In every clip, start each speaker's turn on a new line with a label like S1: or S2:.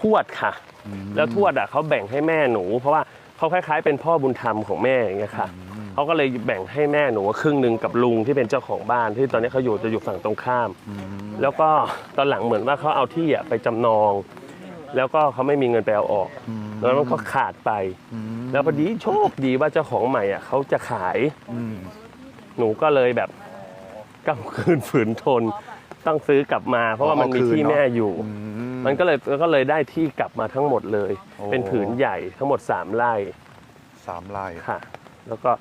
S1: ทวดค่ะ แล้วทวดอะเขาแบ่งให้แม่หนู เพราะว่าเขาคล้าย ๆ เป็นพ่อบุญธรรมของแม่อย่างเงี้ยค่ะเขาก็เลยแบ่งให้แม่หนูครึ่งหนึ่งกับลุงที่เป็นเจ้าของบ้านที่ตอนนี้เขาอยู่จะอยู่ฝั่งตรงข้าม แล้วก็ตอนหลังเหมือนว่าเขาเอาที่อะไปจำนอง แล้วก็เขาไม่มีเงินไปเอาออก แล้วมันก็ขาดไป แล้วพอดีโชคดีว่าเจ้าของใหม่อะเขาจะขาย
S2: อืม
S1: หนูก็เลยแบบกำคืนฝืนทน ต้องซื้อกลับมา เพราะว่ามันมีที่แม่อยู่
S2: อื ม
S1: มันก็เลยก็เลยได้ที่กลับมาทั้งหมดเลย
S2: โอ้
S1: เป็นผืนใหญ่ทั้งหมดสามไร่
S2: สามลาย
S1: ค่ะ แล้วก็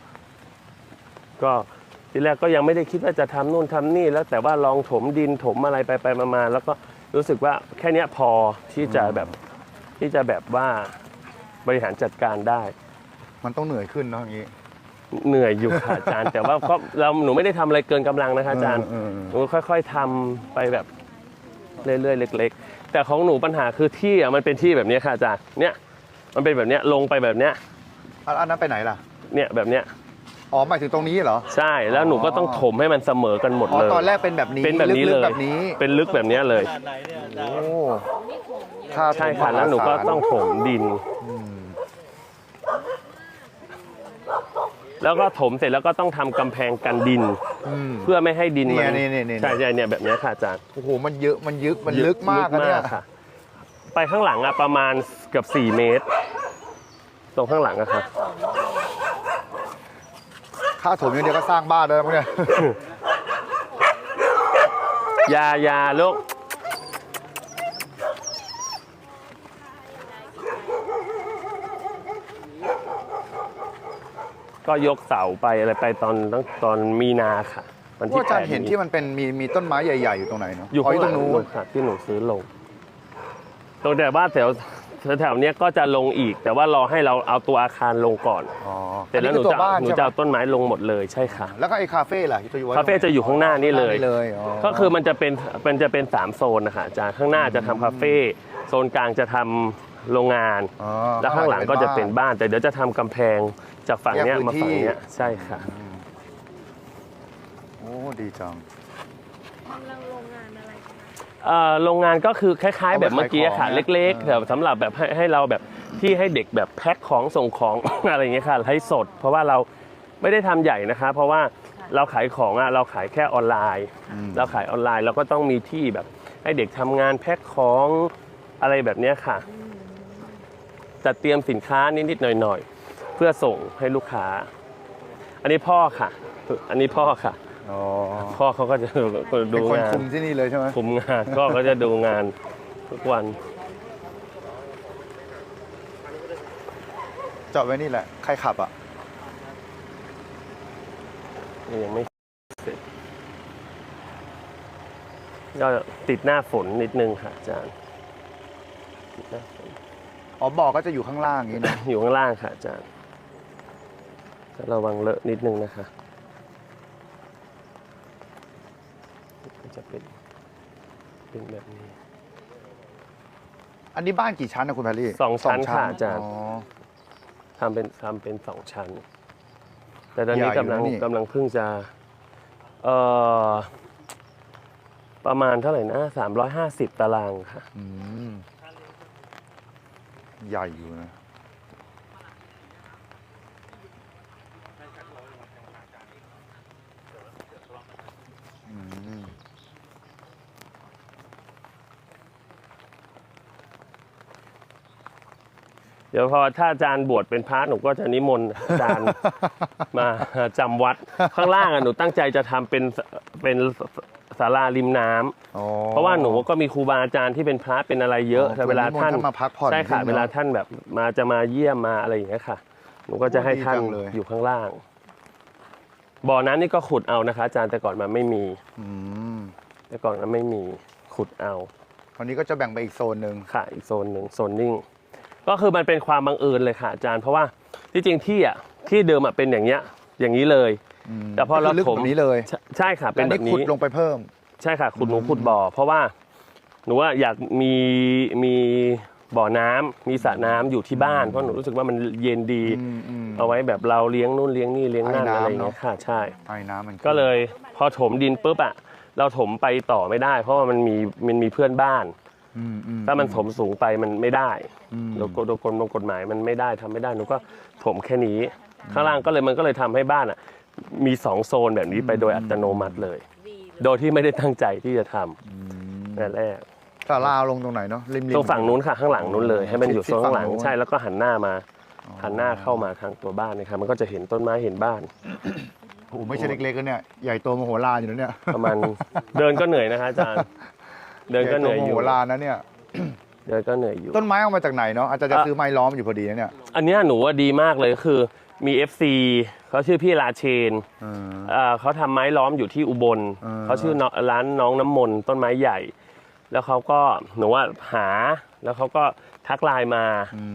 S1: ก็ทีแรกก็ยังไม่ได้คิดว่าจะทำนู่นทำนี่ แล้วแต่ว่าลองถมดินถมอะไรไปไปมามาแล้วก็รู้สึกว่าแค่เนี้ยพอที่จะแบบที่จะแบบว่าบริหารจัดการได้
S2: มันต้องเหนื่อยขึ้นเนาะอย่างนี้
S1: เหนื่อยอยู่ค่ะอาจารย์ แต่ว่าก็เราหนูไม่ได้ทำอะไรเกินกำลังนะคะอาจารย์
S2: เออเออ
S1: หนูค่อย ๆทำไปแบบเรื่อยๆเล็กๆ แต่ของหนูปัญหาคือที่อะมันเป็นที่แบบเนี้ยค่ะอาจารย์เนี่ยมันเป็นแบบเนี้ยลงไปแบบเนี้ย
S2: อะอันนั้นไปไหนล่ะ
S1: เนี่ยแบบเนี้ย
S2: อ๋อหมายถึงตรงนี้เหรอ
S1: ใช่แล้วหนูก็ต้องถมให้มันเสมอกันหมด
S2: อ๋อ
S1: เลย
S2: ตอนแรกเป็นแบบนี้
S1: เป็นแบบนี้
S2: ลึ
S1: เล
S2: กๆ
S1: ย
S2: แบบนี้
S1: เป็นลึกแบบเนี้ยเลย
S2: โอ้ค่า
S1: ใช่ค่ะแล้วหนูก็ต้องถมดิน
S2: อืม
S1: แล้วก็ถมเสร็จแล้วก็ต้องทำกำแพงกันดิน
S2: อืม
S1: เพื่อไม่ให้ดินมั
S2: เนี่ยเนี่ยเนี่ย
S1: ใช่ใช่เนี่ยแบบเนี้ยค่ะอาจารย์
S2: โอ้โหมันเยอะมันยึกมันลึกมากอะเนี่ย
S1: ค่ะ ไปข้างหลังอะประมาณเกือบ4เมตร ตรงข้างหลังอะค่ะ
S2: ค่าถมอย่างเดียวก็สร้างบ้านได้แล้วมั้งเนี่ย
S1: อยาอยาลูก ก็ยกเสาไปอะไรไปตอนตั้งตอนมีนาค่ะวัน
S2: ว่า
S1: ที่
S2: อาจารย์
S1: แปด
S2: เห็นที่มันเป็นมีมีต้นไม้ใหญ่ ๆ อยู่ตรงไหนเนาะ
S1: อยู่ข้างห
S2: ต
S1: ลั
S2: รงงนู้น
S1: นู่นค่ะที่หนูซื้อลง ตรงแต่ว่าแถวแถวๆเนี้ยก็จะลงอีก แต่ว่ารอให้เราเอาตัวอาคารลงก่อน
S2: อ๋อ
S1: เสร็จแล้วหนู
S2: อัคือตั
S1: จะ
S2: วบ้าน
S1: หนู
S2: ใช่
S1: จะ
S2: ไหม
S1: เอาต้นไม้ลงหมดเลยใช่ค่ะ
S2: แล้วก็ไอ้คาเฟ่ล่ะที่จะอยู่ไว้
S1: คาเฟ่จะอยู่ข้างหน้านี่เลย
S2: นี่เลยอ๋อ
S1: ก็คือมันจะเป็นมันจะเป็นสามโซนนะคะอาจารย์ข้างหน้าจะทำคาเฟ่โซนกลางจะทำโรงงาน
S2: อ๋อ
S1: แล้วข้างหลังก็จะเป็นบ้าน แต่เดี๋ยวจะทำกำแพง จากฝั่งเนี้ย
S2: แยกพื้
S1: มาน
S2: ที่
S1: ฝั่งเนี้ยใช่ค่ะ
S2: อืมโอ้ ดีจัง
S3: กำลังโรงงานอะไรคะ
S1: เอ่อโรงงานก็คือคล้าย ๆ แบบเมื่อกี้ค่ะ
S2: เอาไปขายของนะ
S1: เล็กๆ
S2: เออ
S1: แบบสำหรับแบบให้ให้เราแบบที่ให้เด็กแบบแพ็คของส่งของ อะไรอย่างเงี้ยค่ะให้สด เพราะว่าเราไม่ได้ทำใหญ่นะคะ เพราะว่าเราขายของอะเราขายแค่ออนไลน์
S2: อืม
S1: เราขายออนไลน์เราก็ต้องมีที่แบบให้เด็กทำงานแพ็คของอะไรแบบเนี้ยค่ะจัดเตรียมสินค้านิดๆหน่อยๆเพื่อส่งให้ลูกค้า อันนี้พ่อค่ะ อันนี้พ่อค่ะ
S2: อ๋อ
S1: พ่อเขาก็จะดู
S2: เป็นคน
S1: งาน
S2: คุมที่นี่เลยใช่ไหม
S1: คุมงานก็เขาจะดูงานทุกวัน
S2: จอดไว้นี่แหละ ใครขับอะ
S1: ยังไม่เสร็จก็ติดหน้าฝนนิดนึงค่ะอาจารย์ติดหน้าฝน
S2: อ๋อบอกก็จะอยู่ข้างล่างอย่างนี้นะ
S1: อยู่ข้างล่างค่ะอาจารย์ ก็ระวังเลอะนิดนึงนะคะก็จะเป็นเป็นแบบนี้
S2: อันนี้บ้านกี่ชั้นนะคุณแพรรี่
S1: สองชั้นค่ะอาจารย์
S2: อ๋อ
S1: ทำเป็นทำเป็นสองชั้น แต่ตอนนี้
S2: ใหญ่อยู่
S1: กำลัง
S2: นะนี่
S1: กำลังเพิ่งจะเอ่อประมาณเท่าไหร่นะสามร้อยห้าสิบตารางค่ะ
S2: อืมใหญ่อยู่นะ
S1: เดี๋ยวพอถ้าอาจารย์บวชเป็นพระหนูก็จะนิมนต์อาจารย์มาจำวัดข้างล่างอะหนูตั้งใจจะทำเป็นเป็นศาลาริมน้ำ
S2: อ๋อ
S1: เพราะว่าหนูก็มีครูบาอาจารย์ที่เป็นพระเป็นอะไรเยอะ
S2: อ๋อ
S1: แต่เวลาท่าน
S2: นิมนต์ท่านมาพักผ่อน
S1: ใช่ค่ะ
S2: ที่นี่
S1: เวลาท่านแบบมาจะมาเยี่ยมมาอะไรอย่างเงี้ยค่ะ หนูก็จะให้ท่าน
S2: ดีจังเลย
S1: อยู่ข้างล่าง บ่อน้ำนี่ก็ขุดเอานะคะ อาจารย์แต่ก่อนมันไม่มี
S2: อืม
S1: แต่ก่อนมันไม่มีขุดเอา
S2: วันนี้ก็จะแบ่งไปอีกโซนหนึ่ง
S1: ค่ะ อีกโซนหนึ่งโซนนิ่ง ก็คือมันเป็นความบังเอิญเลยค่ะอาจารย์ เพราะว่าที่จริงที่อะที่เดิมอะเป็นอย่างเงี้ยอย่างนี้เลย
S2: อืม
S1: แต่พอเรา
S2: ก็คืลึก
S1: ถม
S2: แบบนี้เลย
S1: ใช่ใช่ค่ะเป็น
S2: และ
S1: แบ
S2: นี่
S1: บ
S2: ขุด
S1: นี้
S2: ลงไปเพิ่ม
S1: ใช่ค่ะขุดหนูขุดบ่อ เพราะว่าหนูว่าอยากมีมีบ่อน้ำมีสระน้ำอยู่ที่บ้านเพราะหนูรู้สึกว่ามันเย็นดี
S2: อืมอืม
S1: เอาไว้แบบเราเลี้ยงนู่นเลี้ยงนี่เลี้ยงนั่น
S2: ให้น้ำ
S1: อะไรอย่างเงี้ย
S2: เนอะ
S1: ค่ะใช่
S2: ไอ้น้ำมันขึ้น
S1: ก็เลยพอถมดินปุ๊บอะเราถมไปต่อไม่ได้ เพราะว่ามันมีมันมีเพื่อนบ้าน
S2: มอืมอื
S1: ถ้ามันถมสูงไปมันไม่ได้
S2: อืม
S1: โดยกฎโดยกฎกฎหมายมันไม่ได้ทำไม่ได้หนูก็ถมแค่นี้ ข้างล่างก็เลยมันก็เลยทำให้บ้านอะ มีสองโซนแบบนี้ไปโดยอัตโนมัติเลย
S3: ดีเลย
S1: โดยที่ไม่ได้ตั้งใจที่จะทำ
S2: อืม
S1: แต่แรก
S2: ศาลาลงตรงไหนเนาะริมๆ
S1: ตรงฝั่งนู้นค่ะข้างหลังนู้นเลย ให้มันอยู่
S2: ชิด
S1: โซนข้างหลัง
S2: ฝั่งนู้น
S1: ใช่แล้วก็หันหน้ามาหันหน้าเข้ามาทางตัวบ้านนะครับมันก็จะเห็นต้นไม้เห็นบ้าน
S2: โอ้โหไม่ใช่เล็กๆก็เนี่ยใหญ่โตมโหฬารอยู่นะเนี่ย
S1: ประมาณเดินก็เหนื่อยนะคะอาจารย์ เดินก็เหนื่อยอ
S2: ใญ่
S1: ยู่
S2: โตมโหฬารนะเนี่ย
S1: เดินก็เหนื่อยอยู่
S2: ต้นไม้เอามาจากไหนเนาะอาจารย์จะ
S1: อะ
S2: ซื้อไม้ล้อมอยู่พอดีนะเนี่ย
S1: อันเนี้ยหนูว่าดีมากเลยคือมี FC เขาชื่อพี่ราเชน
S2: เออ
S1: เอ่อเขาทำไม้ล้อมอยู่ที่อุบล
S2: อ่า
S1: เขาชื่อน้องร้านน้องน้ำมนต์ต้นไม้ใหญ่ แล้วเขาก็หนูว่าหาแล้วเขาก็ทักไลน์มา
S2: อื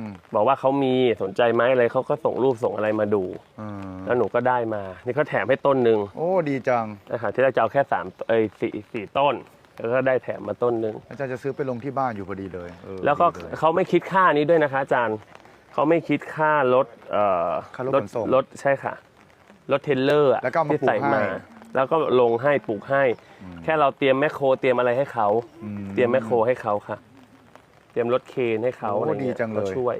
S2: ม
S1: บอกว่าเขามีสนใจไหมอะไรเขาก็ส่งรูปส่งอะไรมาดู
S2: เออ
S1: แล้วหนูก็ได้มา นี่เขาแถมให้ต้นหนึ่ง
S2: โอ้ดีจัง
S1: นะคะที่แรกจะเอาแค่สามเอ้ยสี่สี่ต้น แล้วก็ได้แถมมาต้นหนึ่ง
S2: อาจารย์จะซื้อไปลงที่บ้านอยู่พอดีเลยเออ
S1: แล้วก็
S2: ดีเย
S1: เขาไม่คิดค่านี้ด้วยนะคะอาจารย์เขาไม่คิดค่ารถเอ่อ
S2: ค่ารถขนส่ง
S1: รถใช่ค่ะรถเทรลเลอร์อะ
S2: แล้วก็เอามา
S1: ที่ใส่
S2: ปลูกให้
S1: มาแล้วก็ลงให้ปลูกให้ แค่เราเตรียมแมคโครเตรียมอะไรให้เขา
S2: อื
S1: เตรียมแมคโครให้เขาค่ะ เตรียมรถเคนให้เขา
S2: โอ้
S1: อะไรเงี้
S2: ดีจังเลย
S1: ก็ช่วย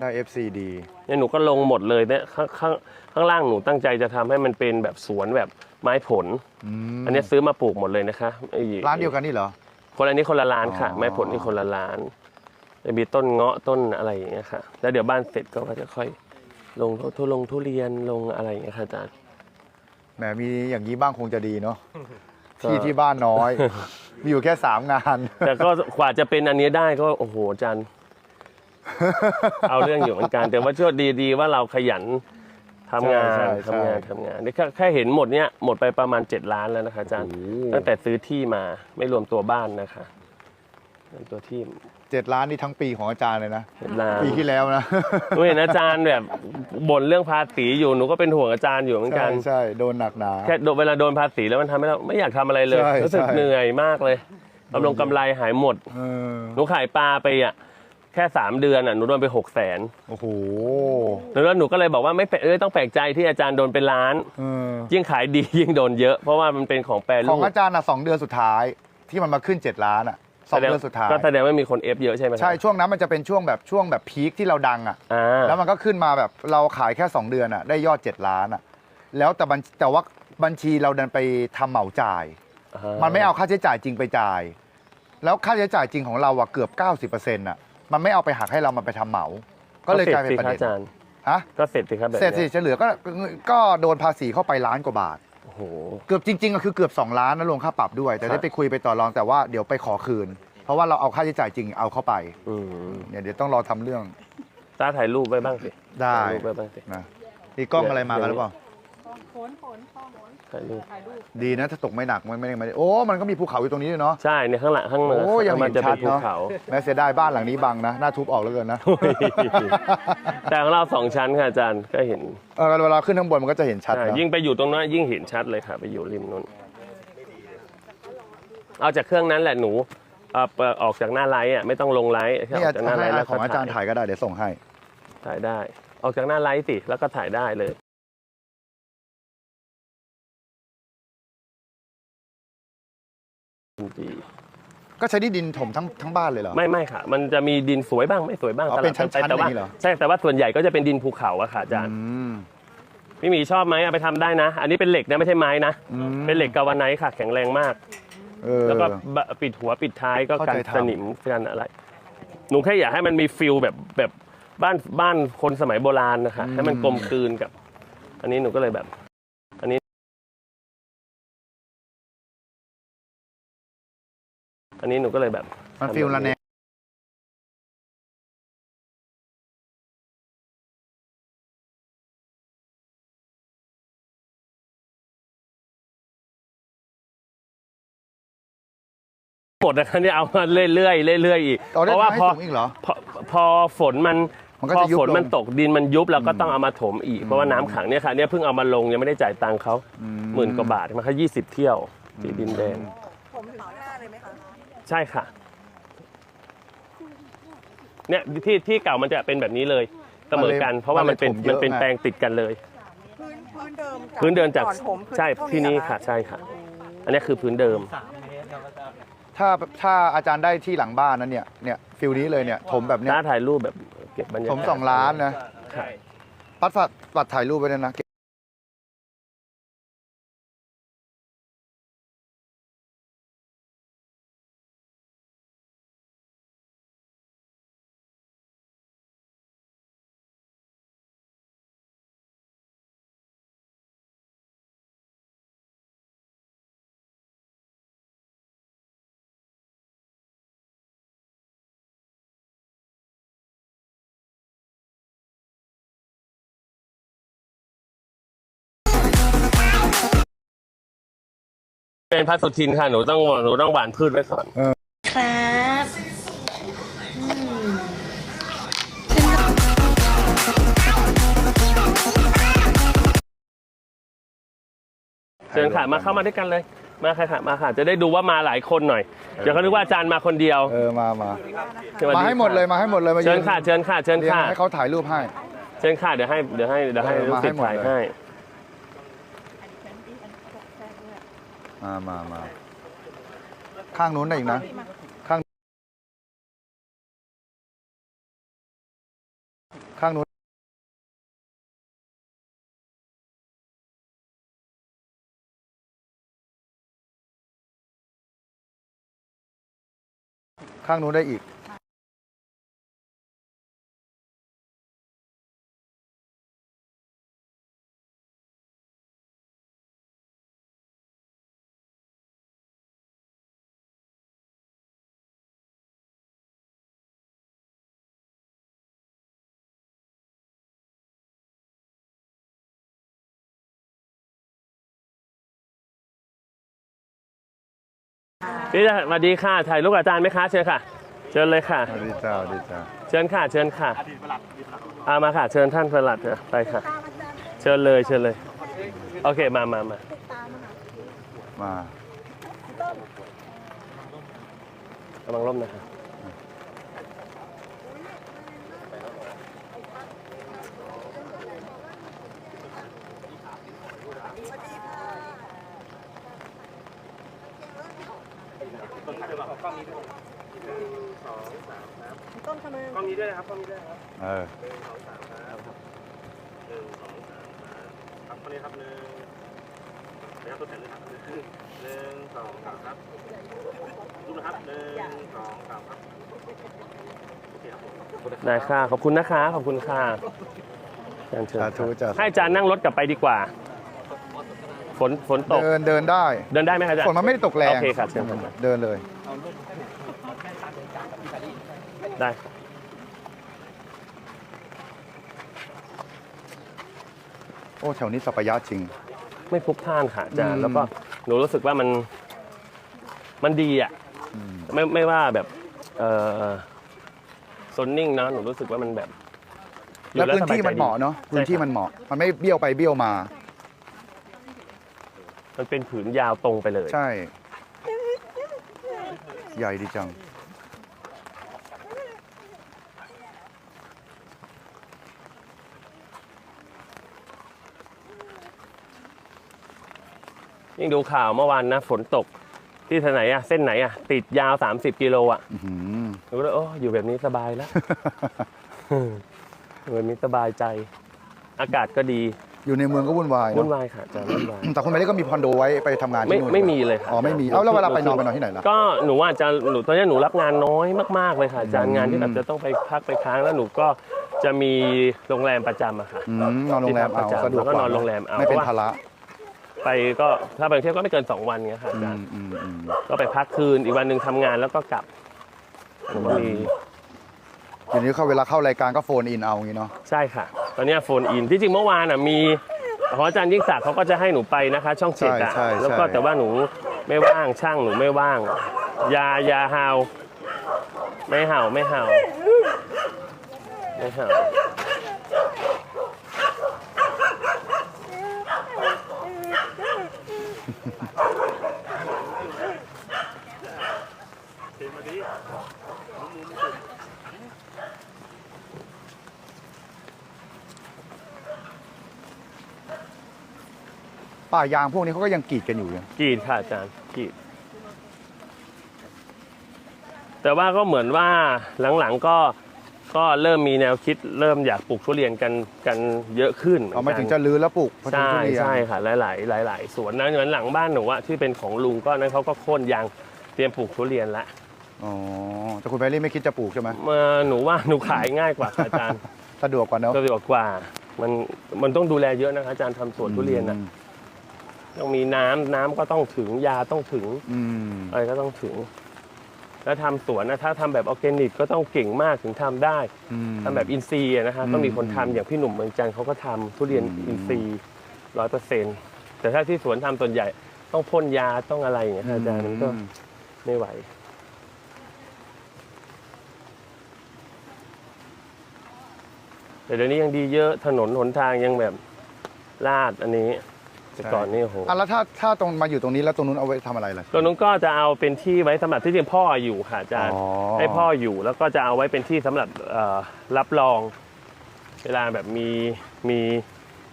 S2: ได้ FC ดี
S1: เนี่ยหนูก็ลงหมดเลยเนี่ยข้างข้างข้างล่างหนูตั้งใจจะทำให้มันเป็นแบบสวนแบบไม้ผล
S2: อืม
S1: อันนี้ซื้อมาปลูกหมดเลยนะคะไอ้
S2: ร้านเดียวกันนี่เหรอ
S1: คนอันนี้คนละร้านค่ะ
S2: อ๋อ
S1: ไม้ผลนี่คนละร้านจะมีต้นเงาะต้นอะไรอย่างเงี้ยค่ะ แล้วเดี๋ยวบ้านเสร็จก็ว่าจะค่อยลงทุลงทุเรียนลงอะไรอย่างเงี้ยค่ะอาจารย์
S2: แหมมีอย่างนี้บ้างคงจะดีเนาะ
S1: ก็
S2: ที่ที่บ้านน้อย มีอยู่แค่สามงาน
S1: แต่ก็กว่าจะเป็นอันนี้ได้ก็โอ้โหอาจารย์ เอาเรื่องอยู่เหมือนกันแต่ว่าช่วยดีๆว่าเราขยันทำงาน
S2: ใช่ใช่
S1: ทำงานทำงานนี่แค่แค่เห็นหมดเนี้ยหมดไปประมาณ 7 ล้านแล้วนะคะอาจารย์
S2: โอ้โห
S1: ตั้งแต่ซื้อที่มาไม่รวมตัวบ้านนะคะรวมตัวที่
S2: เจ็ดล้านนี่ทั้งปีของอาจารย์เลยนะ
S1: เจ็ดล้าน
S2: ปีที่แล้วนะ
S1: หนูเห็นอาจารย์แบบบ่นเรื่องภาษีอยู่หนูก็เป็นห่วงอาจารย์อยู่เหมือน
S2: ใช่
S1: กัน
S2: ใช่โดนหนักหนา
S1: แค่โดนเวลาโดนภาษีแล้วมันทำให้เราไม่อยากทำอะไรเลย
S2: ใช่
S1: รู้สึก
S2: ใช่
S1: เหนื่อยมากเลยกำลงกำไรหายหมด
S2: เออ
S1: หนูขายปลาไปอะ แค่สามเดือนอะหนูโดนไปหกแสน
S2: โอ้โห
S1: แล้วหนูก็เลยบอกว่าไม่แปลกเอ้ยต้องแปลกใจที่อาจารย์โดนเป็นล้าน
S2: เออ
S1: ยิ่งขายดียิ่งโดนเยอะ เพราะว่ามันเป็นของแปร
S2: ข
S1: รู
S2: อง
S1: ป
S2: อาจารย์อะสองเดือนสุดท้าย ที่มันมาขึ้นเจ็ดล้านอะสองเดือนสุดท้าย
S1: ก็แสดงว่ามีคนเอฟเยอะใช่ไหมครับ
S2: ใช่ช่วงนั้นมันจะเป็นช่วงแบบช่วงแบบพีคที่เราดังอะ
S1: อ่า
S2: แล้วมันก็ขึ้นมาแบบเราขายแค่ 2 เดือนอะได้ยอด 7 ล้านอะ แล้วแต่บัญแต่ว่าบัญชีเราดันไปทำเหมาจ่าย มันไม่เอาค่าใช้จ่ายจริงไปจ่าย แล้วค่าใช้จ่ายจริงของเราอะเกือบ 90%อะ มันไม่เอาไปหักให้เรามันไปทำเหมา ก็เลยกลายเป็นประเด็น
S1: ก็สจสิคบอาจารย์
S2: ฮะ
S1: ก็เสร็จสิครับแบบ
S2: เสร็จสิ
S1: นี้ย
S2: จะเหลือก็ก็โดนภาษีเข้าไปล้านกว่าบาท
S1: โอ้โห
S2: เกือบจริงๆก็คือเกือบ 2 ล้านนะรวมค่าปรับด้วย แต่
S1: ครั
S2: ได้
S1: บ
S2: ไปคุยไปต่อรองแต่ว่าเดี๋ยวไปขอคืน เพราะว่าเราเอาค่าใช้จ่ายจริงเอาเข้าไป
S1: อืม
S2: เนี่ยเดี๋ยวต้องรอทำเรื่อง
S1: ตาถ่ายรูปไว้บ้างสิ
S2: ได้
S1: ถ่ายรูปไว้บ้างสิ
S2: นะมีกล้องอะไรมากันหรือเปล่า
S3: ฝนฝนพ่อฝน
S1: ถ่ายรูป
S3: ถ่ายรูป
S2: ดีนะถ้าตกไม่หนักไม่ไม่ได้ไม่ได้โอ้ มันก็มีภูเขาอยู่ตรงนี้ด้วยเนาะ
S1: ใช่เนี่ยข้างหลังข้างเมื
S2: โอ้ยัง
S1: มั
S2: เห็น
S1: จะเป็
S2: ชั
S1: น
S2: ด
S1: ภู
S2: เนาะ
S1: เขา
S2: แม้เสียดายบ้านหลังนี้บังนะหน้าทุบออกแล้วเกินนะ
S1: แต่ของเราสองชั้นค่ะอาจารย์ก็เห็น
S2: เออเวลาขึ้นข้างบนมันก็จะเห็นชัด
S1: ใช่
S2: เนาะ
S1: ยิ่งไปอยู่ตรงนั้นยิ่งเห็นชัดเลยค่ะ ไปอยู่ริมนู้นเอาจากเครื่องนั้นแหละหนูเอาเปิดออกจากหน้าไลท์อะไม่ต้องลงไลท์แค่อ
S2: นี่
S1: อกจากหน้าไล
S2: ให้
S1: ท์แล้ว
S2: ของ
S1: ก็
S2: อาจารย์ถ่ายก็ได้เดี๋ยวส่งให้
S1: ถ่ายได้ ออกจากหน้าไลท์สิแล้วก็ถ่ายได้เลย ดี
S2: ก็ใช้ที่ดินถมทั้งทั้งบ้านเลยเหรอ
S1: ไม่ไม่ค่ะ มันจะมีดินสวยบ้างไม่สวยบ้าง
S2: อ๋อ
S1: สลับ
S2: เป็นชั้นๆ
S1: แต่ว่า
S2: อย่างนี้เหรอ
S1: ใช่แต่ว่าส่วนใหญ่ก็จะเป็นดินภูเขาอะค่ะอาจารย์
S2: อืม
S1: พี่หมีชอบไหมเอาไปทำได้นะ อันนี้เป็นเหล็กนะไม่ใช่ไม้นะ
S2: อืม
S1: เป็นเหล็กกาวาไนท์ค่ะ แข็งแรงมาก
S2: เออ
S1: แล้วก็บะปิดหัวปิดท้ายก็
S2: เข้า
S1: กัน
S2: ใจทำ
S1: สนิมกันอะไร หนูแค่อยากให้มันมีฟิลแบบแบบบ้านบ้านคนสมัยโบราณนะคะให้มันกลมกลืนกับ อันนี้หนูก็เลยแบบ นนี้หนูก็เลยแบบ
S2: มันฟิลละแนว
S1: หมดนะคะเนี่ยเอามาเรื่อยๆเรื่อยๆอีก
S2: เอาได้
S1: เพราะว่า
S2: ให้
S1: พอ
S2: สูงอีกเหรอ
S1: พอพอฝนมัน
S2: มันก็
S1: พอ
S2: จะยุบ
S1: ฝนมัน
S2: ลง
S1: ตกดินมันยุบเราก็ต้องเอามาถมอีกเพราะว่าน้ำขังเนี่ยค่ะเนี่ยเพิ่งเอามาลงยังไม่ได้จ่ายตังค์เขา
S2: อื
S1: หมื่นกว่าบาทมาแค่ยี่สิบเที่ยวสีดินแดง ใช่ค่ะเนี่ยที่ที่เก่ามันจะเป็นแบบนี้เลยเสมอกัน เพราะว่ามันเป็นมันเป็นแปลงติดกันเลย
S3: พื้นพื้นเดิม
S1: พื้นเดินจาก
S3: ก่อนผมคือ
S1: ใช่
S3: เท่า
S1: ที่นี่
S3: เหรอ
S1: ค่ะ ใช่ค่ะ อันนี้คือพื้นเดิม
S2: ถถ้าถ้าอาจารย์ได้ที่หลังบ้านนั้นเนี่ยเนี่ยฟิลนี้เลยเนี่ยถมแบบเนี้ย
S1: น้าถ่ายรูปแบบเก็บบรรยากาศ
S2: ถมสองล้านนะ
S1: ค่ะ
S2: ปัดปัดปัดถ่ายรูปไว้ด้วยนะ
S1: เป็นพัสดุทินค่ะ หนูต้องหนูต้องหวานพืชไว้ก่อน
S4: ครับอืม
S1: เชิญค่ะมาเข้ามาด้วยกันเลย มาค่ะค่ะมาค่ะ จะได้ดูว่ามาหลายคนหน่อย เดี๋ยวเขานึกว่าอาจารย์มาคนเดียว
S2: เออมามา
S1: สวัส
S2: มาให้หมดเลยมาให้หมดเลยมา
S1: เชิญ
S2: ยืน
S1: ค่ะเชิญค่ะเชิญ
S2: เรียง
S1: ค่ะ
S2: ให้เขาถ่ายรูปให้
S1: เชิญค่ะเดี๋ยวให้เดี๋ยวให้เดี๋ยวให้
S2: เออ
S1: ลูก
S2: มา
S1: ศิษย์
S2: ให้หมด
S1: ถ่าย
S2: เลย
S1: ให้
S2: มามามาข้างนู้นได้อีกนะ ข้าง ข้างนู้นข้างนู้นได้อีก
S1: พี่สวัสดีค่ะ ถ่ายรูปกับอาจารย์ไหมคะ เชิญค่ะ เชิญเลยค่ะ
S2: สวัสดีจ้าสวัสดีจ้า
S1: เชิญค่ะ เชิญค่ะอามาค่ะ เชิญท่านประหลัดเถอะไปค่ะ เชิญเลย เชิญเลย โอเค มามามา
S2: มา
S1: กำลังร่มนะคะ
S3: ต้นทำไม
S1: กล้องนี้ด้วยนะครับกล้องนี้ด้วยครับ
S2: เออ
S1: หนึ่งสองสามครับหนึ่งสองสามครับคนนี้ครับหนึ่งเดี๋ยวตัวแทนเลยครับหนึ่งสองสามครับรูปนะครับหนึ่งสองสามครับโอเคครับผมได้ค่ะ ขอบคุณนะคะ ขอบคุณค่ะอาจารย์เชิญ
S2: สาธุจ้ะ
S1: ให้อาจารย์นั่งรถกลับไปดีกว่า ฝนฝนตก
S2: เดินเดินได้
S1: เดินได้ไหมครับอาจารย์
S2: ฝนมันไม่ได้ตกแรง
S1: โอเคครับเชิญครับ
S2: เดินเลย
S1: ได้
S2: โอ้แถวนี้สัปยะจริง
S1: ไม่พลุกพล่านค่ะอาจาร
S2: อื
S1: ย์
S2: ม
S1: แล้วก็หนูรู้สึกว่ามันมันดีอะ
S2: อืม
S1: ไม่ไม่ว่าแบบ เออโซนนิ่งเนาะหนูรู้สึกว่ามันแบบอยู่
S2: แล้วพื้น
S1: สบย
S2: ที่
S1: ใจ
S2: มันเหมาะเนาะ
S1: ใช่
S2: พื้นที่มันเหมาะ มันไม่เบี้ยวไปเบี้ยวมา
S1: มันเป็นผืนยาวตรงไปเลย
S2: ใช่ ใหญ่ดีจัง
S1: ยิ่งดูข่าวเมื่อวานนะ ฝนตกที่ทางไหนอะเส้นไหนอะติดยาว 30 กิโลอะ
S2: อื้อหือ
S1: หนูก็เลยโอ้อยู่แบบนี้สบายแล้วอยู่แบบนี้สบายใจ อากาศก็ดี
S2: อยู่ในเมืองก็วุ่นวาย
S1: วุ่น
S2: เนาะ
S1: วายค่ะอาจารย์วุ่นวาย
S2: แต่คุณไม่ได้ก็มีคอนโดไว้ไปทำงาน
S1: ไม่
S2: ที่นู่น
S1: ไม่มีเลยค่ะ
S2: อ๋อไม่มี เอาแล้วเวลาไปนอนไปนอนที่ไหนล่ะ
S1: ก็หนูอาจจะหนูตอนนี้หนูรับงานน้อยมากๆเลยค่ะอาจาร
S2: อื
S1: ย์
S2: ม
S1: งานที่แบบจะต้องไปพักไปค้างแล้วหนูก็จะมีโรงแรมประจำอะค่ะ
S2: อืมนอนโรงแรมเอา
S1: ที่พักประจำ
S2: สะดวก
S1: แล้วก็
S2: กว่าน
S1: อนโรงแรมเอา
S2: ไม่เป็น
S1: เพราะว่า
S2: ภาระ
S1: ไปก็ถ้าไปเที่ยวก็ไม่เกิน 2 วันเงี้ยค่ะอา
S2: อื
S1: จาร
S2: ม
S1: ย์
S2: อืมอืม
S1: ก็ไปพักคืนอีกวันหนึ่งทำงานแล้วก็กลับหนูก็มี
S2: เดี๋ยวนี้เขาเวลาเข้ารายการก็โฟนอินเอาอย่างงี้เนาะ
S1: ใช่ค่ะ ตอนเนี้โฟนอินที่จริงเมื่อวานอะมีของอาจารย์ยิ่งศักดิ์เขาก็จะให้หนูไปนะคะ ช่องเจ็ดอะ
S2: ใช่ใช่
S1: แล้วก็
S2: ใช่
S1: แต่ว่าหนูไม่ว่างช่างหนูไม่ว่างอยาอยาเห่าไม่เห่าไม่เห่าไม่เห่า
S2: ป่ายางพวกนี้เขาก็ยังกรีดกันอยู่ยัง
S1: กรีดค่ะอาจารย์กรีด แต่ว่าก็เหมือนว่าหลังๆก็ก็เริ่มมีแนวคิดเริ่มอยากปลูกทุเรียนกันกันเยอะขึ้น
S2: เอาไม่ถึงจะลื้อแล้วปลูกผสม
S1: ใช่
S2: ทุเรียน
S1: ใช่ค่ะ หลาย ๆ หลาย ๆ สวนนะเหมือนหลังบ้านหนูอะที่เป็นของลุงก็นั้นเขาก็โค่นยางเตรียมปลูกทุเรียนละ
S2: อ๋อแต่คุณแพรรี่ไม่คิดจะปลูกใช่ไหม
S1: มาหนูว่าหนูขายง่ายกว่าค่ะอาจารย์
S2: สะดวกกว่าเนอะ
S1: สะดวกกว่ามันมันต้องดูแลเยอะนะคะอาจารย์ทำสวนทุเรียนนะ ต้องมีน้ำน้ำก็ต้องถึงยาต้องถึง
S2: อืม
S1: อะไรก็ต้องถึง แล้วทำสวนนะถ้าทำแบบออร์แกนิกก็ต้องเก่งมากถึงทำได้
S2: อืม
S1: ทำแบบอินทรีย์อะนะฮะ
S2: อืม
S1: ก็มีคนทำอย่างพี่หนุ่มเมืองจันทร์เขาก็ทำทุเรียน
S2: อืม
S1: อินทรีย์ร้อยเปอร์เซ็นต์แต่ถ้าที่สวนทำส่วนใหญ่ ต้องพ่นยาต้องอะไรอย่างเงี้ยค่ะอาจารย์มันก็ไม่ไหวแต่เดี๋ยวนี้ยังดีเยอะถนนหนทางยังแบบลาดอันนี้ แต่ก่อนนี่โอ้โห
S2: อะแล้วถ้าถ้าตรงมาอยู่ตรงนี้แล้วตรงนู้นเอาไว้ทำอะไรล่ะ
S1: ตรงนู้นก็จะเอาเป็นที่ไว้สำหรับที่จริงพ่ออยู่ค่ะอาจารย์
S2: อ๋อ
S1: ให้พ่ออยู่แล้วก็จะเอาไว้เป็นที่สำหรับเอ่อรับรอง เวลาแบบมีมี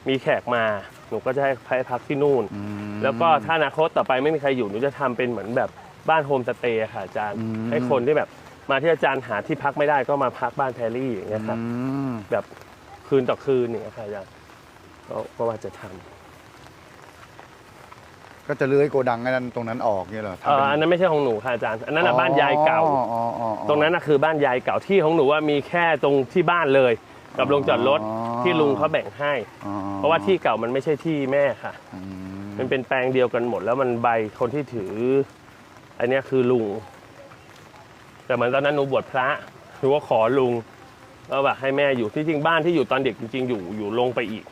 S1: มีแขกมาหนูก็จะให้ให้พักที่นู่น
S2: อืม
S1: แล้วก็ถ้าอนาคตต่อไปไม่มีใครอยู่หนูจะทำเป็นเหมือนแบบบ้านโฮมสเตย์ค่ะอาจารย์
S2: อืม
S1: ให้คนที่แบบมาที่อาจารย์หาที่พักไม่ได้ก็มาพักบ้านแพรรี่อย่างเงี้ยครับ
S2: อืม
S1: แบบคืนต่อคืนอย่างเงี้ยค่ะอาจารย์ก็ก็ว่าจะทำ
S2: ก็จะเลื้อยโกดังไอ้นั้นตรงนั้นออกเนี่ยเหรอ
S1: เอออันนั้นไม่ใช่ของหนูค่ะอาจารย์ อันนั้นนะบ้านยายเก่า
S2: อ๋ออ๋ออ๋อ
S1: ตรงนั้นนะคือบ้านยายเก่าที่ของหนูว่ามีแค่ตรงที่บ้านเลย กับโรงจอดรถ
S2: อ๋อ
S1: ที่ลุงเขาแบ่งให้
S2: อ๋อ
S1: เพราะว่าที่เก่ามันไม่ใช่ที่แม่ค่ะ
S2: อืม
S1: มันเป็นแปลงเดียวกันหมด แล้วมันใบคนที่ถือ อันเนี้ยคือลุง แต่เหมือนตอนนั้นหนูบวชพระหนูก็ขอลุงแล้วแบบให้แม่อยู่ที่จริงบ้านที่อยู่ตอนเด็กจริง ๆ อยู่อยู่ลงไปอีก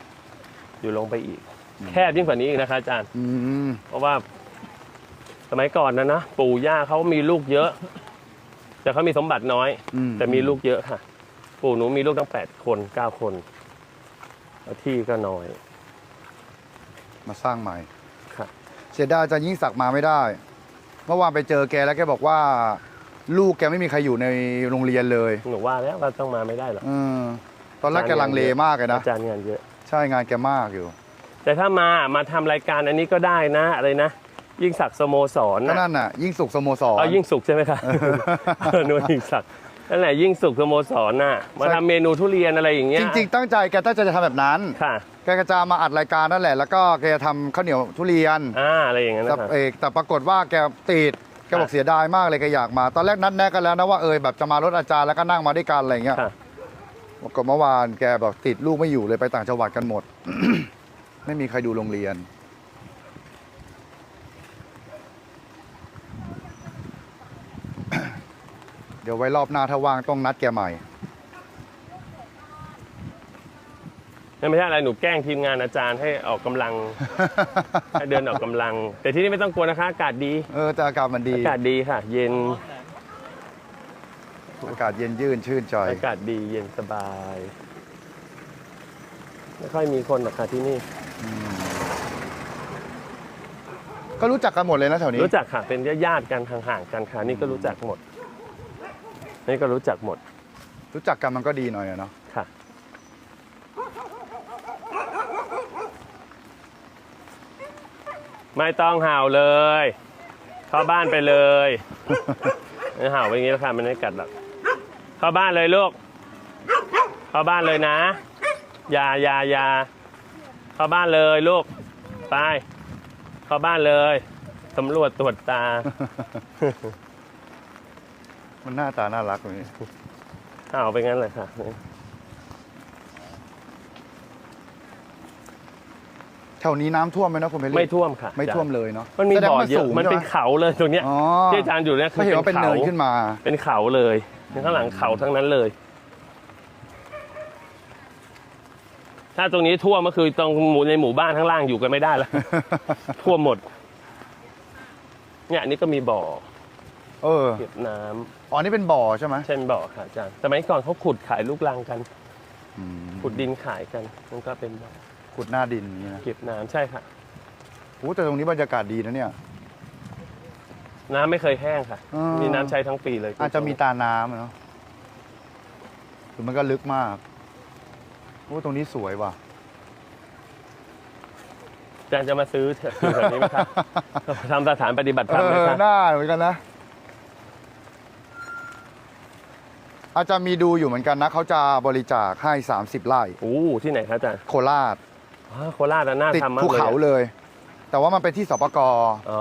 S1: อยู่ลงไปอีก แคบยิ่งกว่านี้อีกนะคะอาจารย์
S2: อืม
S1: เพราะว่า สมัยก่อนนะนะปู่ย่าเขามีลูกเยอะ แต่เขามีสมบัติน้อย
S2: อื
S1: แต่มีลูกเยอะค่ะ ปู่หนูมีลูกตั้งแปดคนเก้าคนแล้วที่ก็น้อย
S2: มาสร้างใหม่
S1: ครับ
S2: เสียดายอาจารย์ยิ่งศักดิ์มาไม่ได้ เมื่อวานไปเจอแกแล้วแกบอกว่า ลูกแกไม่มีใครอยู่ในโรงเรียนเลย
S1: หนูว่าแล้วว่าต้องมาไม่ได้หรอก
S2: เออตอนแรกแกลังเลมากเลยนะ
S1: อาจารย์งานเยอะ
S2: ใช่งานแกมากอยู่
S1: แต่ถ้ามามาทำรายการอันนี้ก็ได้นะอะไรนะ ยิ่งศักดิ์สโมสร
S2: ก็
S1: นะ
S2: นั่นน่ะ ยิ่งสุขสโมสร
S1: เอายิ่งสุกใช่ไหมคะเออนึกว่ายิ่งศักดิ์นั่นแหละยิ่งสุกสโมสรน่ะ มา
S2: ใช่
S1: ทำเมนูทุเรียนอะไรอย่างเงี้ย
S2: จริง ๆ ตั้งใจแกตั้งใจจะทำแบบนั้น
S1: ค่ะ
S2: แกก็จะมาอัดรายการนั่นแหละ แล้วก็แกจะทำข้าวเหนียวทุเรียน
S1: อ่าอะไรอย่างเงี้ย
S2: แต่
S1: นะคะ
S2: เอกแต่ปรากฏว่าแกติด แกบอกเสียดายมากเลยแกอยากมา ตอนแรกนัดแนะกันแล้วนะว่าเออแบบจะมารถอาจารย์แล้วก็นั่งมาด้วยกันอะไรอย่างเงี้ย
S1: ค่ะ
S2: ปรากฏเมื่อวานแกบอกติดลูกไม่อยู่เลยไปต่างจังหวัดกันหมด ไม่มีใครดูโรงเรียน เดี๋ยวไว้รอบหน้าถ้าว่างต้องนัดแกใหม่
S1: ไม่ใช่อะไรหนูแกล้งทีมงานอาจารย์ให้ออกกำลัง ให้เดินออกกำลัง แต่ที่นี่ไม่ต้องกลัวนะคะ อากาศดี
S2: เออแต่อากาศมันดี
S1: อากาศดีค่ะ เย็น
S2: อากาศเย็นยื่นชื่นใจ
S1: อากาศดีเย็นสบาย ไม่ค่อยมีคนหรอกค่ะที่นี่
S2: ก็รู้จักกันหมดเลยนะแถวนี้
S1: รู้จักค่ะเป็นญาติๆกันห่างๆกันค่ะนี่ก็รู้จักหมด นี่ก็รู้จักหมด
S2: รู้จักกันมันก็ดีหน่อยอะเนาะ
S1: ค่ะ ไม่ต้องเห่าเลย เข้าบ้านไปเลยไม่เห่าไปอย่างนี้แล้วค่ะมันไม่กัดหรอกเข้าบ้านเลยลูก เข้าบ้านเลยนะ อย่าอย่าอย่า เข้าบ้านเลยลูก ไป เข้าบ้านเลยตำรวจตรวจตา
S2: มันหน้าตาน่ารักเลย
S1: เห่าไปงั้นเลยค่ะ
S2: แถวนี้น้ำท่วมไหมนะคุณเพลลี่
S1: ไม่ท่วมค่ะ
S2: ไม่ท่วมเลยเนาะ
S1: มันมี
S2: แสดง
S1: บ่อ
S2: ว่า
S1: เยอะ
S2: สูง
S1: มันเป็น
S2: ใช่ไห
S1: เขาเลยตรงเนี้ย
S2: อ๋อ
S1: ที่อาจารย์อยู่เนี่ยคื
S2: ไม่
S1: อ
S2: เห็น
S1: เป็น
S2: ว่าเป็น
S1: เขา
S2: เนินขึ้นมา
S1: เป็นเขาเลยข้างหลังเขาทั้งนั้นเลย ถ้าตรงนี้ท่วมก็คือตรงหมู่ในหมู่บ้านข้างล่างอยู่กันไม่ได้แล้ว ท่วมหมด เนี่ยอันนี้ก็มีบ่อ
S2: เออ
S1: เก็บน้ำ
S2: อ๋อนี่เป็นบ่อใช่ไหม
S1: เช่นบ่อค่ะอาจารย์สมัยก่อนเขาขุดขายลูกรังกัน
S2: อืม
S1: ขุดดินขายกันมันก็เป็นบ่อ
S2: ขุดหน้าดินอย่างนี้นะ
S1: เก็บน้ำใช่ค่ะ
S2: โอ้แต่ตรงนี้บรรยากาศดีนะเนี่ย
S1: น้ำไม่เคยแห้งค่ะ
S2: อ๋อ
S1: มีน้ำใช้ทั้งปีเลย
S2: อาจจะมีตาน้ำอะเนาะหรือมันก็ลึกมาก โอ้ตรงนี้สวยว่ะ
S1: อาจารย์จะมาซื้อเถอะแบบนี้ไหมครับ ทำสถานปฏิบัติธรรมไหม
S2: เออ
S1: ครับ
S2: น่าเหมือนกันนะ อาจารย์มีดูอยู่เหมือนกันนะเขาจะบริจาคให้ 30ไร่
S1: โอ้ที่ไหนครับอาจารย์
S2: โคราช
S1: อ๋อโคราชน่ะน่า
S2: ติด
S1: ทำมาก
S2: ภู
S1: เลย
S2: เขา
S1: อะ
S2: เลย แต่ว่ามันเป็นที่สปก
S1: อ๋อ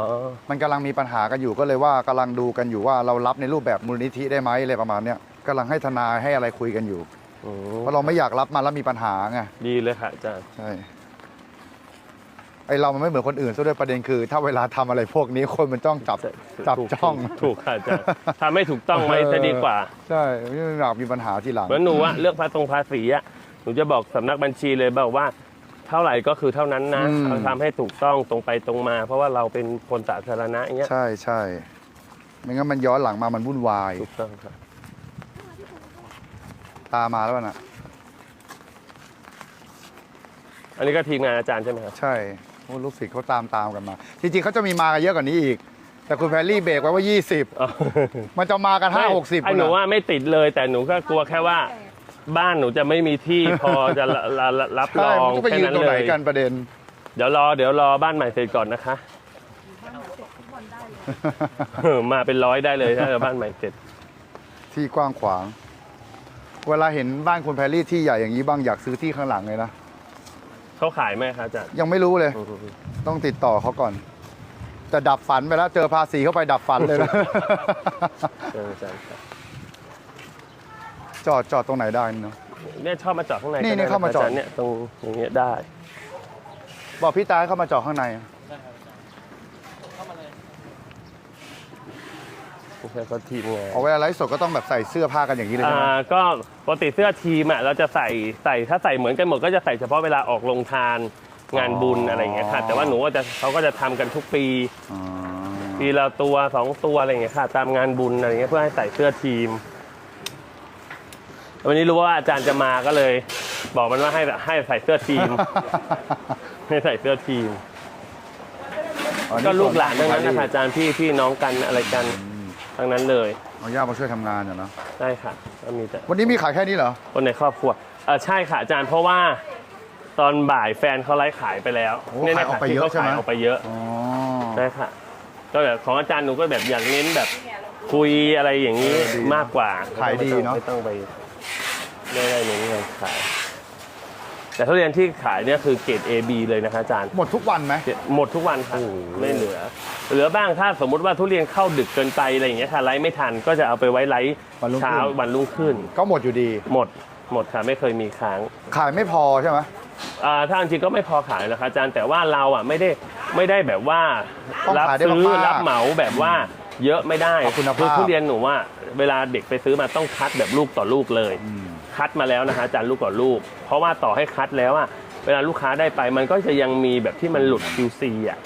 S2: มันกำลังมีปัญหากันอยู่ก็เลยว่ากำลังดูกันอยู่ว่าเรารับในรูปแบบมูลนิธิได้ไหมอะไรประมาณเนี้ยกำลังให้ทนายให้อะไรคุยกันอยู่
S1: อืม
S2: เพราะเราไม่อยากรับมาแล้วมีปัญหาไง
S1: ดีเลยค่ะอาจารย์
S2: ใช่ไอเรามันไม่เหมือนคนอื่นซะด้วยประเด็นคือ ถ้าเวลาทำอะไรพวกนี้คนมันจ้องจับจับ
S1: ถูก
S2: จ้อง
S1: ถูกค่ะอาจารย์ทำให้ถูกต้องไว้จะดีกว่า
S2: ใช่ไม่อยากมีปัญหาทีหลัง
S1: เหมือนหนูอะเลือกภาตรงภาษีอะหนูจะบอกสำนักบัญชีเลยบอกว่า เท่าไหร่ก็คือเท่านั้นนะ
S2: อืม
S1: เราทำให้ถูกต้องตรงไปตรงมา เพราะว่าเราเป็นคนสาธารณะอย่างเงี้ย
S2: ใช่ใช่ไม่งั้นมันย้อนหลังมามันวุ่นวาย
S1: ถูกต้องครับ
S2: ตามมาแล้วน่ะ
S1: อันนี้ก็ทีมงานอาจารย์ใช่ไหมครับ
S2: ใช่โอ้ลูกศิษย์เขาตามตามกันมา จริงๆเขาจะมีมากันเยอะกว่านี้อีก แต่คุณแพรรี่เบรกไว้ว่า 20 มันจะมากัน 5 60
S1: ไอ้หนูว่าไม่ติดเลยแต่หนูก็กลัวแค่ว่า บ้านหนูจะไม่มีที่พอจะละละละรับร
S2: ใช่
S1: อง
S2: มันก็ไป
S1: แค่
S2: ยืน
S1: นั้น
S2: ตรง
S1: เล
S2: ไหน
S1: ย
S2: กันประเด็น
S1: เดี๋ยวรอเดี๋ยวรอบ้านใหม่เสร็จก่อนนะคะ มาเป็นร้อยได้เลยถ้าเกิดบ้านใหม่เสร็จ
S2: ที่กว้างขวาง เวลาเห็นบ้านคุณแพรรี่ที่ใหญ่อย่างนี้บ้างอยากซื้อที่ข้างหลังเลยนะ
S1: เขาขายไหมครับอาจารย์
S2: ยังไม่รู้เลย ต้องติดต่อเขาก่อนแต่ดับฝันไปแล้ว เจอภาษีเข้าไปดับฝันเลยนะ
S1: เอออาจารย์ครับ
S2: จอดจอดตรงไหนได้เนาะ
S1: เนี่ยชอบมาจอดข้างใน
S2: นี่
S1: ก็ได้
S2: นี่เข้ามาจอด
S1: รย์เนี่ยตรงอย่างเงี้ยได้
S2: บอกพี่ตาให้เข้ามาจอดข้างใน
S1: ไม่ใช่ก็ทีมงาน
S2: เอาเวลาไลฟ์สดก็ต้องแบบใส่เสื้อผ้ากันอย่างนี้เลยใช่ไหม
S1: อ่าก็ปกติเสื้อทีมอะเราจะใส่ใส่ถ้าใส่เหมือนกันหมดก็จะใส่เฉพาะเวลาออกลงทานงานบุญอะไรอย่างเงี้ยค่ะ แต่ว่าหนูก็จะเขาก็จะทำกันทุกปี
S2: อ๋อ
S1: ปีละตัวสองตัวอะไรอย่างเงี้ยค่ะ ตามงานบุญอะไรเงี้ยเพื่อให้ใส่เสื้อทีม วันนี้รู้ว่าอาจารย์จะมาก็เลย บอกมันว่าให้ให้ใส่เสื้อทีม ให้ใส่เสื้อทีม
S2: อ๋อ
S1: ก็ลูกหลานทั้งนั้น
S2: ส่
S1: นะ
S2: ว
S1: คะอาจารย์พี่พี่น้องกันอะไรกัน ทั้งนั้นเลย
S2: เอาย่ามาช่วยทำงานอะเนาะ
S1: ได้ค่ะก็มีแต่
S2: วันนี้มีขายแค่นี้เหรอ
S1: คนในครอบครัวเออใช่ค่ะอาจารย์เพราะว่าตอนบ่ายแฟนเขาไลฟ์ขายไปแล้ว
S2: โอ้
S1: เนี่ย
S2: ขายออก
S1: ค่ะ
S2: ไป
S1: ที่
S2: เยอะ
S1: เขา
S2: ใช่ไหม
S1: ขายออกไปเยอะ
S2: อ๋อ
S1: ได้ค่ะ ก็แบบของอาจารย์หนูก็แบบอยากเน้นแบบคุยอะไรอย่างนี้มากกว่า
S2: ขายดีเนาะ
S1: ไม่ต้องไปไม่ได้เน้นเงินขาย แต่ทุเรียนที่ขายเนี่ยคือเกรด A B เลยนะคะอาจารย์
S2: หมดทุกวันไหม
S1: หมดทุกวันค่ะไม่เหลือ เหลือบ้างถ้าสมมุติว่าทุเรียนเข้าดึกเกินไปอะไรอย่างเงี้ยค่ะไลฟ์ไม่ทันก็จะเอาไปไว้ไลฟ์
S2: วันรุ่งขึ้น
S1: เช้าวันรุ่งขึ้น
S2: ก็หมดอยู่ดี
S1: หมดหมดค่ะไม่เคยมีค้าง
S2: ขายไม่พอใช่ไหม
S1: อ่าถ้าจริงๆก็ไม่พอขายนะคะอาจารย์แต่ว่าเราอะไม่ได้ไม่ได้แบบว่า
S2: ต้อง
S1: รั
S2: ขายได้
S1: ซื้อ
S2: มากๆ
S1: รับเหมาแบบว่าเยอะไม่ได้
S2: เอาคุณภาพ
S1: อทุเรียนหนูว่า เวลาเด็กไปซื้อมาต้องคัดแบบลูกต่อลูกเลย
S2: อืม
S1: คัดมาแล้วนะคะอาจารย์ลูกต่อลูก เพราะว่าต่อให้คัดแล้วอะเวลาลูกค้าได้ไปมันก็จะยังมีแบบที่มันหลุด QC อะ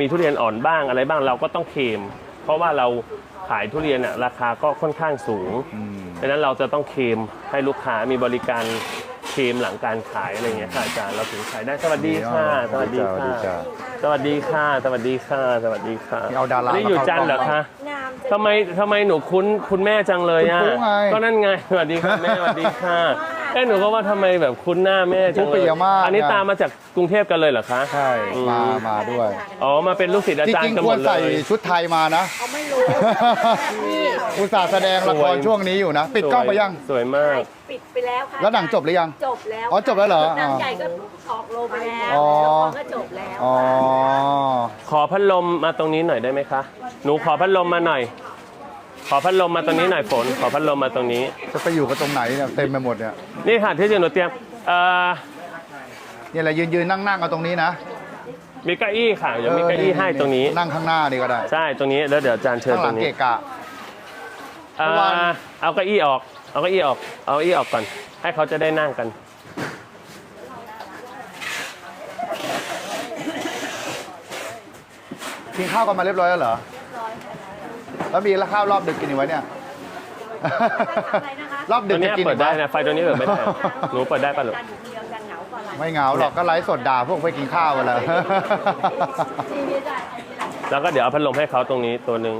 S1: มีทุเรียนอ่อนบ้างอะไรบ้างเราก็ต้องเคม เพราะว่าเราขายทุเรียนอะราคาก็ค่อนข้างสูงดังนั้นเราจะต้องเคมให้ลูกค้ามีบริการเคมหลังการขายอะไรเงี้ยค่ะอาจารย์เราถึงขายได้สวัสดีค่ะสวัสดีค่ะสวัสดีค่ะสวัสดีค่ะสวัสดีค่ะ
S2: นี่เอาดารา
S1: นี่อยู่
S2: มาเข้า
S1: จันเหรอคะ ทำไมทำไมหนูคุ้นคุณแม่จังเลยอะ
S2: คุณครูไง
S1: ก็นั่นไงสวัสดีค่ะแม่สวัสดีค่ะเอ้หนูก็ว่าทำไมแบบคุ้นหน้าแม่จัง
S2: คุณ
S1: เล
S2: ปิ
S1: ย
S2: ยมาศ
S1: อันนี้
S2: ไง
S1: ตามมาจากกรุงเทพกันเลยเหรอคะ
S2: ใช่มามาด้วย
S1: อ๋อ มาเป็นลูกศิษย์อา
S2: จ
S1: จาร
S2: ริง
S1: ย์กัน
S2: ๆ
S1: ห
S2: ค
S1: ม
S2: วร
S1: ดเล
S2: ใส่
S1: ย
S2: ชุดไทยมานะ
S3: เขาไม่รู้นี่
S2: อุตส่าห์แสดงละคร
S1: สวย
S2: ช่วงนี้อยู่นะ ปิดกล้องไปยัง
S1: สวยมาก
S3: ปิดไปแล้วค่ะ
S2: แล้วหนังจบหรือยัง
S3: จบแล้ว
S2: อ๋อจบแล้วเหรอ
S3: หนังใหญ่ก็ ออกโรงไปแล้ว
S2: อ๋อ
S3: ละครก็จบแล้ว
S2: อ๋อ
S1: ขอพัดลมมาตรงนี้หน่อยได้ไหมคะ หนูขอพัดลมมาหน่อย ขอพัดลมมาตรงนี้หน่อยฝน ขอพัดลมมาตรงนี้
S2: จะไปอยู่กันตรงไหนเนี่ยเต็มไปหมดเนี่ย
S1: นี่ค่ะที่จริงหนูเตรียมเอ่อ
S2: เนี่ยแหละยืนยืนนั่งนั่งๆเอาตรงนี้นะ
S1: มีเก้าอี้ค่ะเดี๋ยวมีเก้าอี้ให้ตรงนี้
S2: นั่งข้างหน้านี่ก็ได้
S1: ใช่ตรงนี้แล้วเดี๋ยวอาจารย์เชิญ
S2: ข้างห
S1: ตร
S2: ลัง
S1: งนี้
S2: เกะกะ
S1: เอ่อ
S2: ระวัง
S1: เอาเก้าอี้ออก เอาเก้าอี้ออก เอาเก้าอี้ออกก่อน ให้เขาจะได้นั่งกัน
S2: กินข้าวกันมาเรียบร้อยแล้วเหรอแล้วมีข้าวรอบดึกกินอยู่ไว้เนี่ยรอบดึ
S1: ตั
S2: ก
S1: วเนี้
S2: จะ
S1: ย
S2: กิน
S1: เปิ
S2: อี
S1: ด
S2: ก
S1: ได้
S2: ไหม
S1: นะไฟตัวนี้เปิดไม่ได้หนูเปิดได้ปะลูก
S3: การอยู่คนเดียวกันเหงาก่อนละ
S2: ไม่เหงาหรอกก็ไลฟ์สดด่าพวกไปกินข้าวกันแล้ว
S3: ชีวิตอะ
S1: แล้วก็เดี๋ยวเอาพัดลมให้เขาตรงนี้ตัวหนึ่ง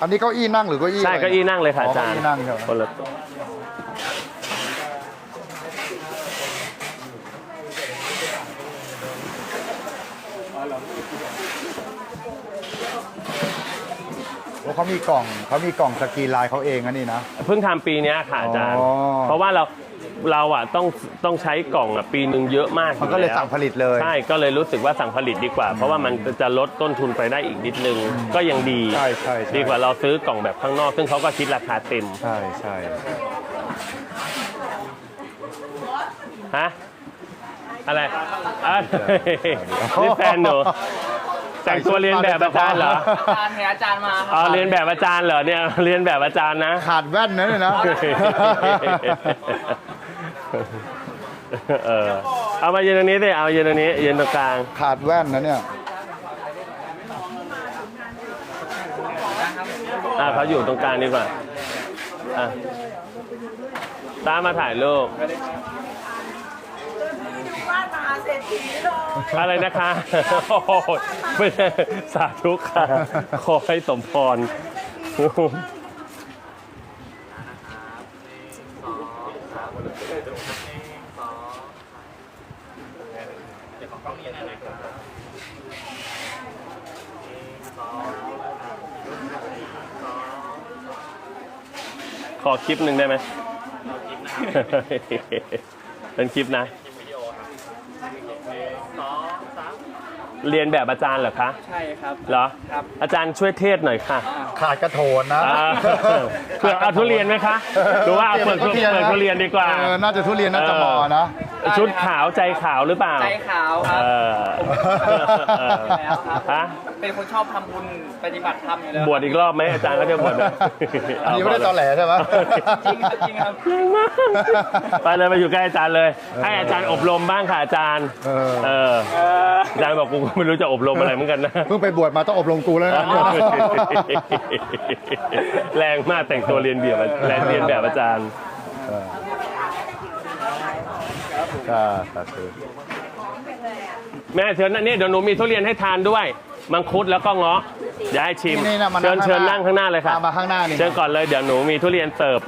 S2: อันนี้เก้าอี้นั่งหรือเก้าอี้
S1: ใช่ะ
S2: ไร
S1: เก้าอี้นั่งเลยค่ะ
S2: อ๋อ
S1: อาจารย์
S2: เก้าอี้นั่งใช่ไหม
S1: คนละตัว
S2: เขามีกล่องเขามีกล่องสกรีนลายเขาเองนะนี่นะ
S1: เพิ่งทำปีเนี้ยค่ะอาจารย์
S2: อ๋อ
S1: เพราะว่าเราเราอะต้องต้องใช้กล่องอะปีหนึ่งเยอะมาก
S2: มันก็เลย
S1: อแว
S2: สั่งผลิตเลย
S1: ใช่ก็เลยรู้สึกว่าสั่งผลิตดีกว่า เพราะว่ามันจะลดต้นทุนไปได้อีกนิดนึง ก็ยังดี
S2: ใช่ใช่ใช่
S1: ดีกว่าเราซื้อกล่องแบบข้างนอก ซึ่งเขาก็คิดราคาเต็ม
S2: ใช่ใช่
S1: ฮะอะไรอะนี่แฟนหนู แต่งตัวเรียนแบบอาจารย์เหรอ
S5: อาจารย์เห็นอาจารย์มาค
S1: อ๋
S5: รั
S1: อเรียนแบบอาจารย์เหรอเนี่ยเรียนแบบอาจารย์นะ
S2: ขาดแว่นนะเนี่ยนะ
S1: เออเอามายืนตรงนี้สิเอายืนตรงนี้ยืนตรงกลาง
S2: ขาดแว่นนะเนี่ย
S1: อะเขาอยู่ตรงกลางดีกว่าอะตามมาถ่ายรูปอะไรนะคะโอ้โห ไม่ใช่สาธุค่ะ ขอให้สมพร ขอคลิปหนึ่งได้ไหม เป็นคลิปนะ เรียนแบบอาจารย์เหรอคะ
S5: ใช่ครับ
S1: เหรอ
S5: ครับ
S1: อาจารย์ช่วยเทศหน่อยค่ะ
S2: ขาดกระโถนนะ
S1: อ่าเปลือกเอาทุเรียนไหมคะหรือว่าเอาเปลือก
S2: ทุ
S1: เปลือกทุเรียนดีกว่า
S2: เออน่าจะทุเรียนน่าจะเหมาะนะ
S1: ชุดขาวใจขาวหรือเปล่า
S5: ใจขาวค
S1: เอ
S5: รับ
S1: อเออ
S5: แล้วครับ
S1: ฮะ
S5: เป็นคนชอบทำบุญปฏิบัติธรรมอยู่แล้ว
S1: บวชอีกรอบไหมอาจารย์ก็จะบวชนะ
S2: อันนี้ไม่ได้ตอแหลใช่ไหม
S5: จริงครับจริงครับ
S1: แรงมากไปเลยไปอยู่ใกล้อาจารย์เลย ให้อาจารย์อบรมบ้างค่ะอาจารย์
S2: เออ
S1: เอออาจารย์บอกกูก็ไม่รู้จะอบรมอะไรเหมือนกันนะ
S2: เพิ่งไปบวชมาต้องอบรมกูแล้วนะ
S1: แรงมากแต่งตัวเรียนแบบแรงเรียนแบบอาจารย์
S2: อ่าสาธุ
S1: แม่เชิญนะนี่เดี๋ยวหนูมีทุเรียนให้ทานด้วย มังคุดแล้วก็เงาะอย่าให้ชิม
S2: นี่ๆนะมา
S1: เชิญเชิญนั่งข้างหน้าเลยค่ะ
S2: มาข้างหน้านี่
S1: เชิญก่อนเลยเดี๋ยวหนูมีทุเรียนเสิร์ฟ